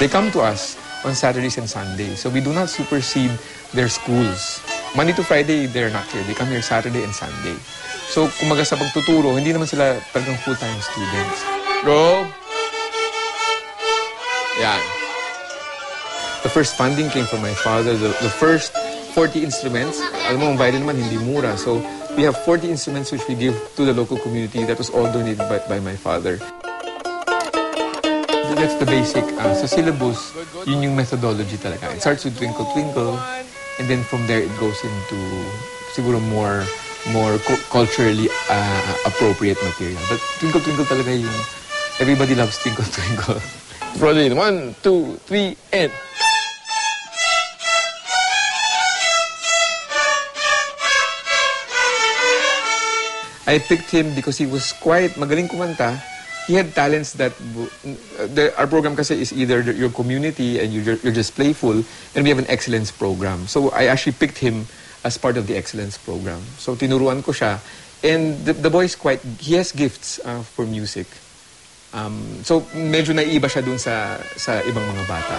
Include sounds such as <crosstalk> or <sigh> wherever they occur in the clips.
They come to us on Saturdays and Sundays. So we do not supersede their schools. Monday to Friday, they're not here. They come here Saturday and Sunday. So, kumaga sa pagtuturo, hindi naman sila talagang full-time students. Go! Yan. The first funding came from my father. The, the first 40 instruments, alam mo, ang violin naman hindi mura. So, we have 40 instruments which we give to the local community. That was all donated by, by my father. That's the basic. Uh, sa syllabus, yun yung methodology talaga. It starts with Twinkle Twinkle, and then from there it goes into siguro more more cu- culturally uh, appropriate material. But Twinkle Twinkle talaga yung everybody loves Twinkle <laughs> Twinkle. Roll in. One, two, three, and... I picked him because he was quite magaling kumanta. He had talents that the, our program kasi is either the- your community and you're, you're just playful, and we have an excellence program. So I actually picked him as part of the excellence program. So tinuruan ko siya, and the, the boy is quite he has gifts uh, for music. Um, so medyo naiiba siya dun sa sa ibang mga bata.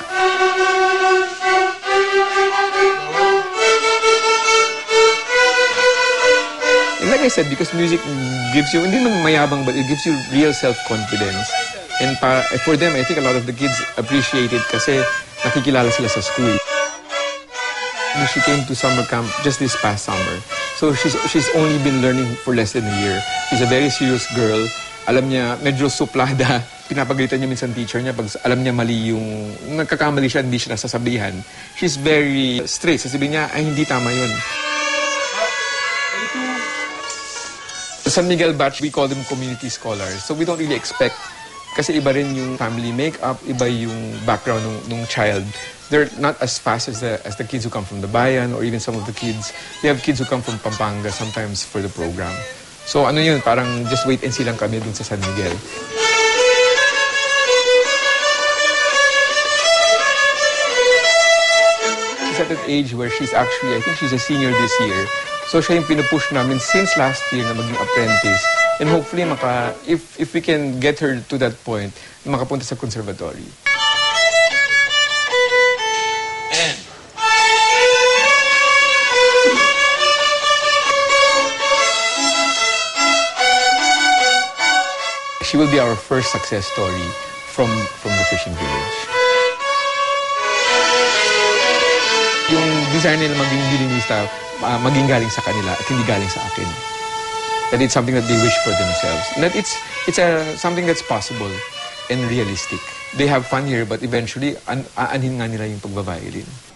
Like I said, because music gives you, hindi man mayabang, but it gives you real self-confidence. And pa, for them, I think a lot of the kids appreciate it kasi nakikilala sila sa school. She came to summer camp just this past summer. So she's she's only been learning for less than a year. She's a very serious girl. Alam niya, medyo suplada. <laughs> Pinapagalitan niya minsan teacher niya pag alam niya mali yung... Nagkakamali siya, hindi siya nasasabihan. She's very straight. Sasabihin niya, ay, hindi tama yun. San Miguel batch, we call them community scholars. So we don't really expect, kasi iba rin yung family makeup, iba yung background ng, ng child. They're not as fast as the, as the kids who come from the bayan or even some of the kids. We have kids who come from Pampanga sometimes for the program. So ano yun, parang just wait and see lang kami dun sa San Miguel. She's at an age where she's actually, I think she's a senior this year. So siya yung pinupush namin since last year na maging apprentice. And hopefully, maka, if, if we can get her to that point, makapunta sa conservatory. She will be our first success story from, from the fishing village. Yung desire nila maging violinista, uh, maging galing sa kanila at hindi galing sa akin. That it's something that they wish for themselves. And that it's, it's a, something that's possible and realistic. They have fun here, but eventually, an aanhin nga nila yung pagbabiolin.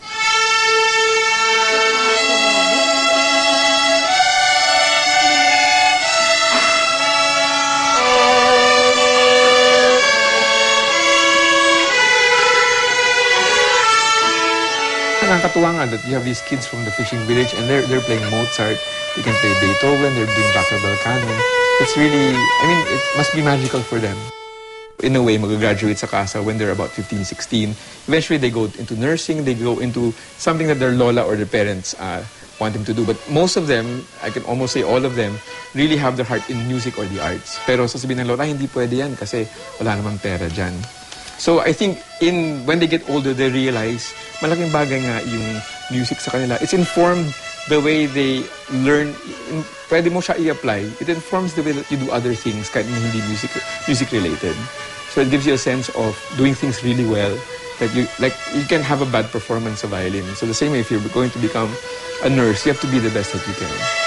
Nakakatuwa nga that you have these kids from the fishing village and they're, they're playing Mozart, they can play Beethoven, they're doing Bachelor canon. It's really, I mean, it must be magical for them. In a way, mag-graduate sa casa when they're about 15, 16. Eventually, they go into nursing, they go into something that their lola or their parents uh, want them to do. But most of them, I can almost say all of them, really have their heart in music or the arts. Pero sasabihin ng lola, hindi pwede yan kasi wala namang pera dyan. So I think in when they get older, they realize malaking bagay nga yung music sa kanila. It's informed the way they learn. In, pwede mo siya i-apply. It informs the way that you do other things kahit hindi music, music related. So it gives you a sense of doing things really well. That you like you can have a bad performance of violin. So the same way if you're going to become a nurse, you have to be the best that you can.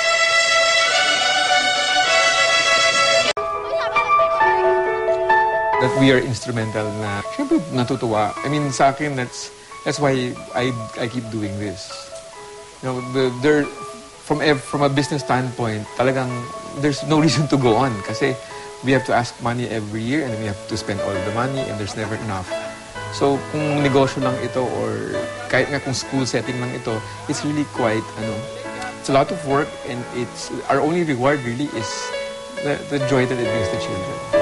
That we are instrumental na, syempre natutuwa. I mean, sa akin, that's, that's why I, I keep doing this. You know, the, there, from, ev- from a business standpoint, talagang there's no <laughs> reason to go on kasi we have to ask money every year and we have to spend all the money and there's never enough. So, kung negosyo lang ito or kahit nga kung school setting lang ito, it's really quite, ano, it's a lot of work and it's, our only reward really is the, the joy that it brings to children.